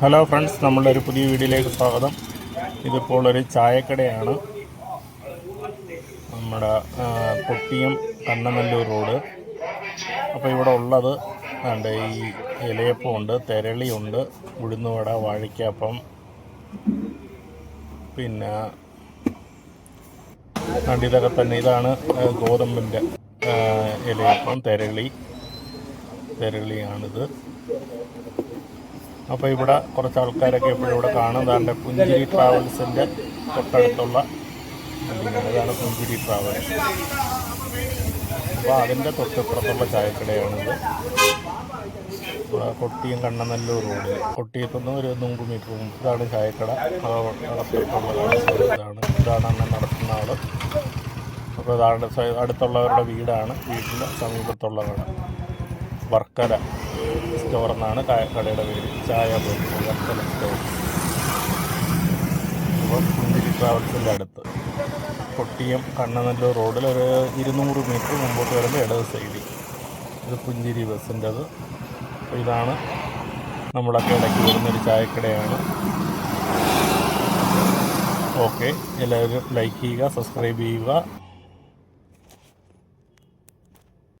Hello friends നമ്മളുടെ ഒരു പുതിയ വീഡിയോയിലേക്ക് സ്വാഗതം. ഇതിപ്പോൾ ഒരു ചായക്കടയാണ്. നമ്മുടെ കൊട്ടിയം കണ്ണനല്ലൂർ റോഡ്. അപ്പോൾ ഇവിടെ ഉള്ളത് ഉണ്ട് ഈ ഇലയപ്പമുണ്ട് തെരളിയുണ്ട് ഉഴുന്നുവട വാഴയ്ക്കപ്പം പിന്നെ കണ്ട് ഇതൊക്കെ തന്നെ ഇതാണ് ഗോതമ്പിന്റെ ഇലയപ്പം തെരളി തെരളിയാണിത്. അപ്പോൾ ഇവിടെ കുറച്ച് ആൾക്കാരൊക്കെ എപ്പോഴും ഇവിടെ കാണുന്നതാണ് പുഞ്ചിരി ട്രാവൽസിന്റെ തൊട്ടടുത്തുള്ള അതാണ് പുഞ്ചിരി ട്രാവൽസ് അപ്പോൾ അതിന്റെ തൊട്ടിപ്പുറത്തുള്ള ചായക്കടയാണിത്. കൊട്ടിയും കണ്ണനല്ലൂർ റോഡിൽ കൊട്ടിയത്തുനിന്ന് ഒരു നൂറ് മീറ്റർ മുമ്പ് ഇതാണ് ചായക്കട ഇതാണ്. ഇതാണ് അന്ന് നടത്തുന്ന ആൾ അപ്പോൾ അതാണ് അടുത്തുള്ളവരുടെ വീടാണ്. വീട്ടിന്റെ സമീപത്തുള്ള കട വർക്കല സ്റ്റോർ എന്നാണ് കടയുടെ പേര്. ചായ വർക്കല സ്റ്റോർ. അപ്പോൾ പുഞ്ചിരി ട്രാവൽസിന്റെ അടുത്ത്. കൊട്ടിയം കണ്ണനല്ലൂർ റോഡിൽ ഒരു ഇരുന്നൂറ് മീറ്റർ മുമ്പോട്ട് വരുമ്പോൾ ഇടത് സൈഡിൽ. ഇത് പുഞ്ചിരി ബസ്സിന്റെത്. അപ്പോൾ ഇതാണ് നമ്മളൊക്കെ ഇടയ്ക്ക് വരുന്നൊരു ചായക്കടയാണ്. ഓക്കെ എല്ലാവരും ലൈക്ക് ചെയ്യുക സബ്സ്ക്രൈബ് ചെയ്യുക.